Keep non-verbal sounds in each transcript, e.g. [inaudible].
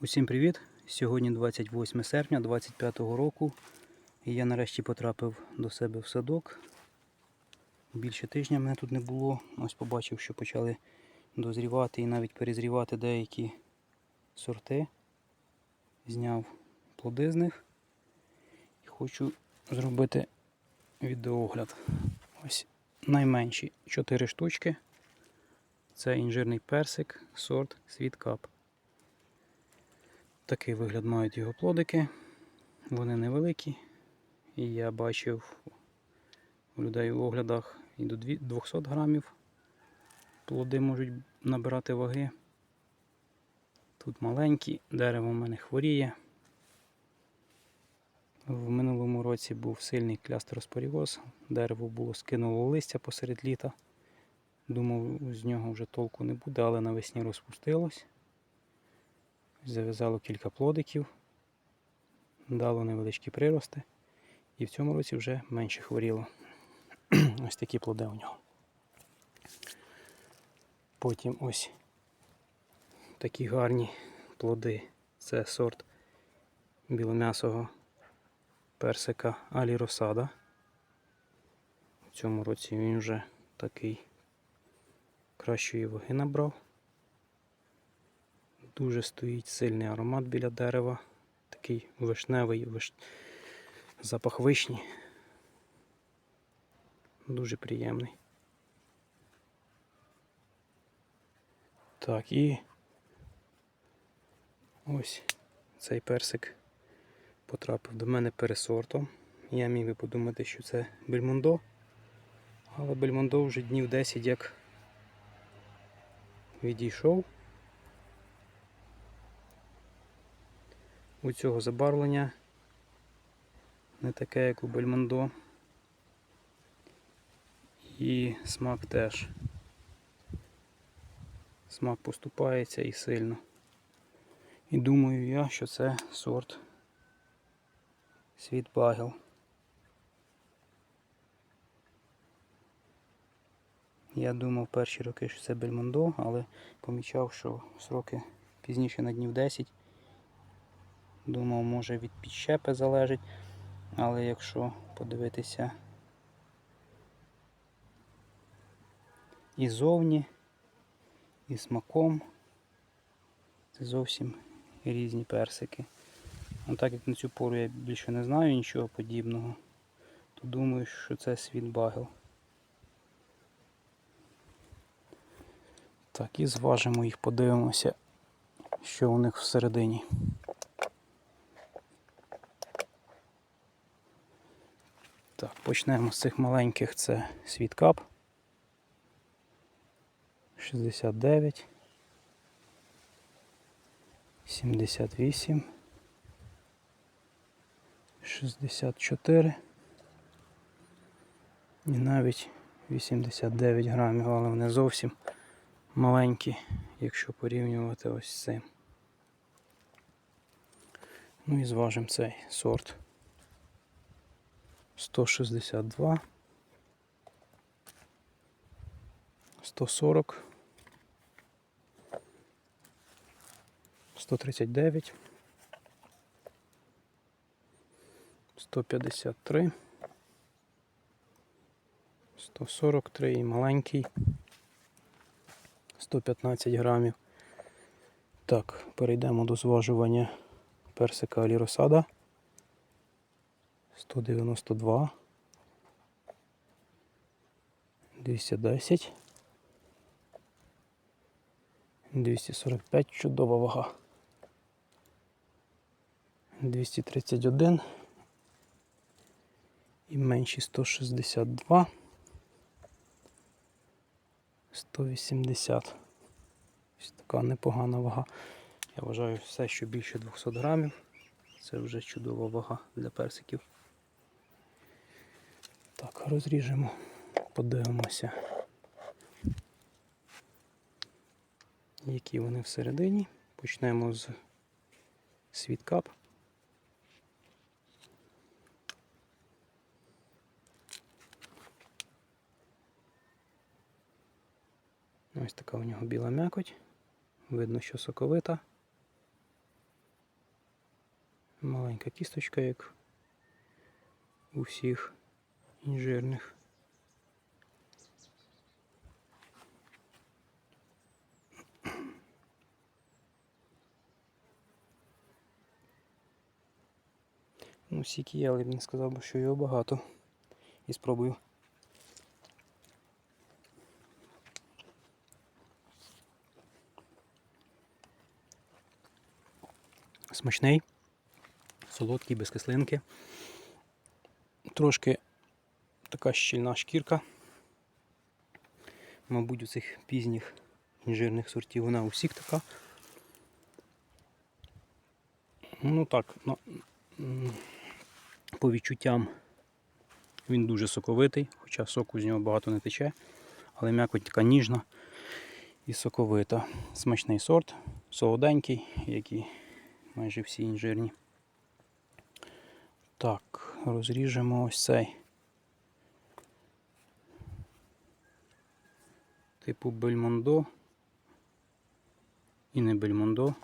Усім привіт! Сьогодні 28 серпня 25 року. І я нарешті потрапив до себе в садок. Більше тижня мене тут не було. Ось побачив, що почали дозрівати і навіть перезрівати деякі сорти. Зняв плоди з них. І хочу зробити відеоогляд. Ось найменші 4 штучки. Це інжирний персик, сорт Світкап. Такий вигляд мають його плодики. Вони невеликі. І я бачив у людей у оглядах і до 200 грамів. Плоди можуть набирати ваги. Тут маленькі, дерево в мене хворіє. В минулому році був сильний клястероспоріоз. Дерево було скинуло листя посеред літа. Думав, з нього вже толку не буде, але навесні розпустилось. Зав'язало кілька плодиків, дало невеличкі прирости. І в цьому році вже менше хворіло. [clears throat] ось такі плоди у нього. Потім ось такі гарні плоди. Це сорт білом'ясого персика Алі Росада. В цьому році він вже такий кращої ваги набрав. Дуже стоїть сильний аромат біля дерева. Такий вишневий виш... запах вишні. Дуже приємний. Так, і ось цей персик потрапив до мене пересортом. Я міг би подумати, що це бельмондо, але бельмондо вже днів 10 як відійшов. У цього забарвлення не таке, як у Бельмондо. І смак теж. Смак поступається і сильно. І думаю я, що це сорт світ багел. Я думав перші роки, що це Бельмондо, але помічав, що сроки пізніше на днів 10 Думав, може від підщепи залежить, але якщо подивитися і зовні, і смаком, це зовсім різні персики. Ну, так як на цю пору я більше не знаю нічого подібного, то думаю, що це світ багел. Так, і зважимо їх, подивимося, що у них всередині. Так, почнемо з цих маленьких. Це світкап. 69. 78. 64. І навіть 89 грамів, але вони зовсім маленькі, якщо порівнювати ось з цим. Ну і зважимо цей сорт. 162, 140, 139, 153, 143 і маленький, 115 грамів. Так, перейдемо до зважування персика аліросада. 192, 210, 245, чудова вага. 231 і менші 162, 180. Ось така непогана вага. Я вважаю все, що більше 200 грамів. Це вже чудова вага для персиків. Так, розріжемо, подивимося, які вони всередині. Почнемо з світкап. Ось така у нього біла м'якоть. Видно, що соковита. Маленька кісточка, як у всіх інжирних. Ну, сік є, але він сказав, би, що його багато. І спробую. Смачний, солодкий, без кислинки. Трошки така щільна шкірка. Мабуть, у цих пізніх інжирних сортів вона у всіх така. Ну так, по відчуттям він дуже соковитий, хоча соку з нього багато не тече, але м'якоть така ніжна і соковита. Смачний сорт, солоденький, як і майже всі інжирні. Так, розріжемо ось цей. Типу бельмондо. І не бельмондо.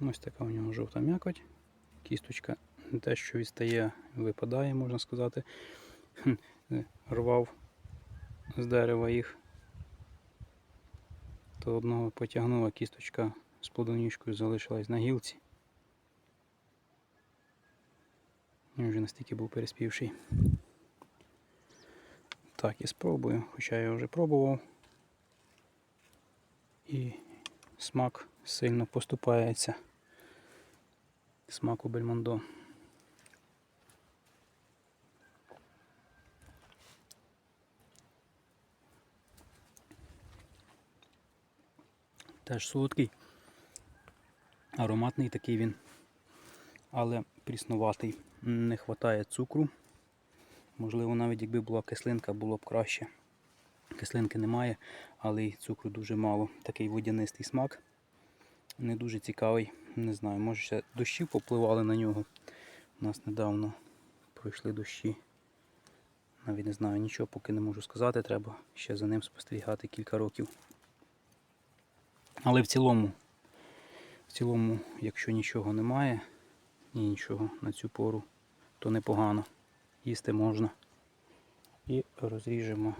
Ось така у нього жовта м'якоть. Кісточка не те, що відстає, випадає, можна сказати. Рвав з дерева їх. То одного потягнула кісточка з плодоніжкою залишилась на гілці. Він вже настільки був переспівший. Так, і спробую, хоча я вже пробував. І смак сильно поступається смаку бельмондо. Теж солодкий, ароматний такий він, але пріснуватий. Не вистачає цукру. Можливо, навіть якби була кислинка, було б краще. Кислинки немає, але й цукру дуже мало. Такий водянистий смак. Не дуже цікавий. Не знаю, може ще дощі попливали на нього. У нас недавно пройшли дощі. Навіть не знаю нічого, поки не можу сказати. Треба ще за ним спостерігати кілька років. Але в цілому, в цілому, якщо нічого немає, ні нічого на цю пору, то непогано. Їсти можна. І розріжемо.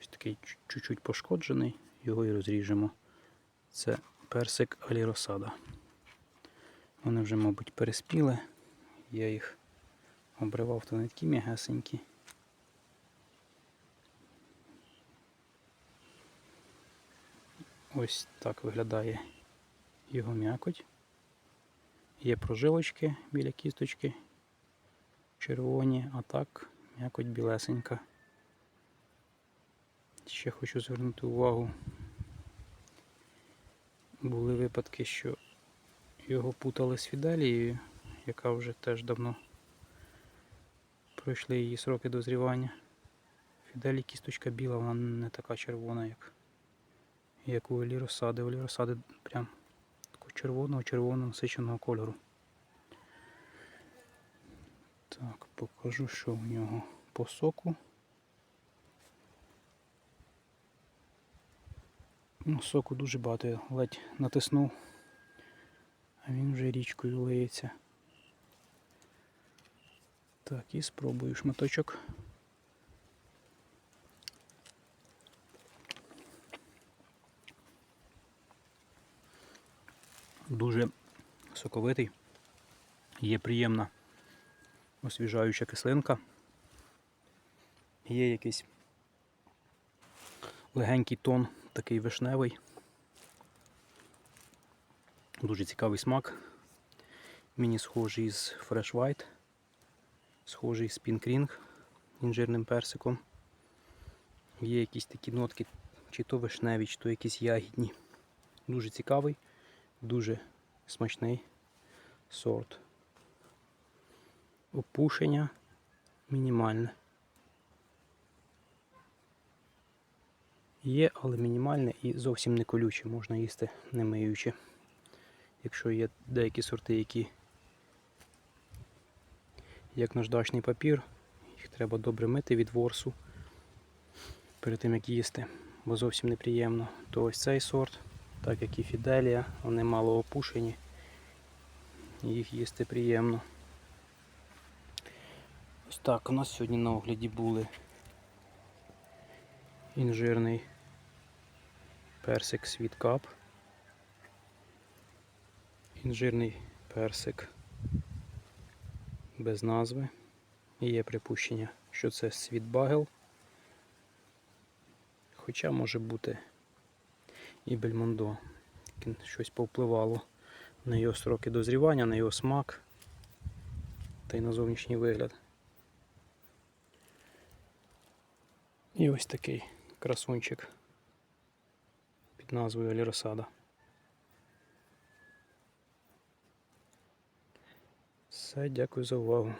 Ось такий чу- чуть-чуть пошкоджений, його і розріжемо. Це персик аліросада. Вони вже, мабуть, переспіли. Я їх обривав, то не такі м'ягесенькі. Ось так виглядає його м'якоть. Є прожилочки біля кісточки червоні, а так м'якоть білесенька. Ще хочу звернути увагу. Були випадки, що його путали з Фіделією, яка вже теж давно пройшли її сроки дозрівання. Фіделі кісточка біла, вона не така червона, як, як у оліросади. У оліросади прям червоного, червоного насиченого кольору. Так, покажу, що в нього по соку. Ну, соку дуже багато, я ледь натиснув, а він вже річкою лиється. Так, і спробую шматочок. Дуже соковитий. Є приємна освіжаюча кислинка. Є якийсь легенький тон, такий вишневий. Дуже цікавий смак. Мені схожий з Fresh White, схожий з Pink Ring інжирним персиком. Є якісь такі нотки, чи то вишневі, чи то якісь ягідні. Дуже цікавий, дуже смачний сорт. Опушення мінімальне. Є, але мінімальне і зовсім не колюче, можна їсти не миючи. Якщо є деякі сорти, які як наждачний папір, Їх треба добре мити від ворсу перед тим як їсти, бо зовсім неприємно. То ось цей сорт, так як і Фіделія, вони мало опушені. Їх їсти приємно. Ось так, у нас сьогодні на огляді були інжирний персик Cup, інжирний персик без назви. І є припущення, що це Bagel. Хоча може бути і Бельмондо. Щось повпливало на його строки дозрівання, на його смак та й на зовнішній вигляд. І ось такий красунчик під назвою Аліросада. Все, дякую за увагу.